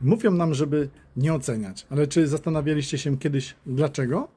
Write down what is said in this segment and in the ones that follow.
Mówią nam, żeby nie oceniać, ale czy zastanawialiście się kiedyś dlaczego?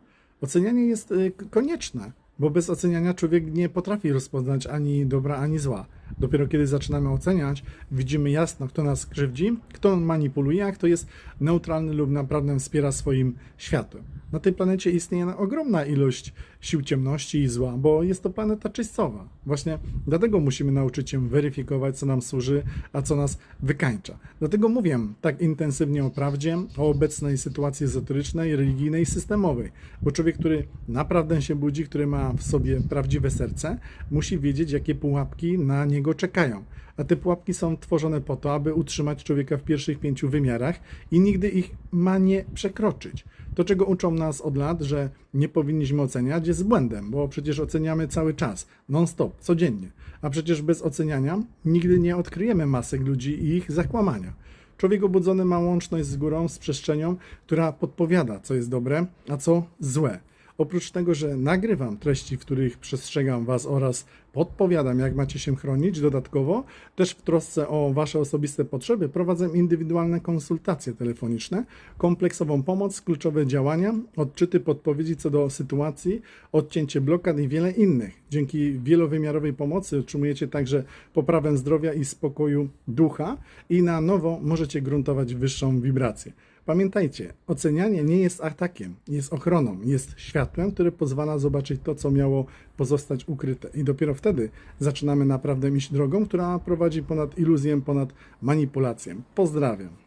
Ocenianie jest y, konieczne, bo bez oceniania człowiek nie potrafi rozpoznać ani dobra, ani zła. Dopiero kiedy zaczynamy oceniać, widzimy jasno, kto nas krzywdzi, kto manipuluje, a kto jest neutralny lub naprawdę wspiera swoim światłem. Na tej planecie istnieje ogromna ilość sił ciemności i zła, bo jest to planeta czyścowa. Właśnie dlatego musimy nauczyć się weryfikować, co nam służy, a co nas wykańcza. Dlatego mówię tak intensywnie o prawdzie, o obecnej sytuacji ezoterycznej, religijnej systemowej, bo człowiek, który naprawdę się budzi, który ma w sobie prawdziwe serce, musi wiedzieć, jakie pułapki na niego czekają. A te pułapki są tworzone po to, aby utrzymać człowieka w pierwszych pięciu wymiarach i nigdy ich ma nie przekroczyć. To, czego uczą nas od lat, że nie powinniśmy oceniać, jest błędem, bo przecież oceniamy cały czas, non-stop, codziennie. A przecież bez oceniania nigdy nie odkryjemy masek ludzi i ich zakłamania. Człowiek obudzony ma łączność z górą, z przestrzenią, która podpowiada, co jest dobre, a co złe. Oprócz tego, że nagrywam treści, w których przestrzegam Was oraz podpowiadam, jak macie się chronić, dodatkowo też w trosce o Wasze osobiste potrzeby prowadzę indywidualne konsultacje telefoniczne, kompleksową pomoc, kluczowe działania, odczyty podpowiedzi co do sytuacji, odcięcie blokad i wiele innych. Dzięki wielowymiarowej pomocy otrzymujecie także poprawę zdrowia i spokoju ducha i na nowo możecie gruntować wyższą wibrację. Pamiętajcie, ocenianie nie jest atakiem, jest ochroną, jest światłem, które pozwala zobaczyć to, co miało pozostać ukryte. I dopiero wtedy zaczynamy naprawdę iść drogą, która prowadzi ponad iluzję, ponad manipulację. Pozdrawiam.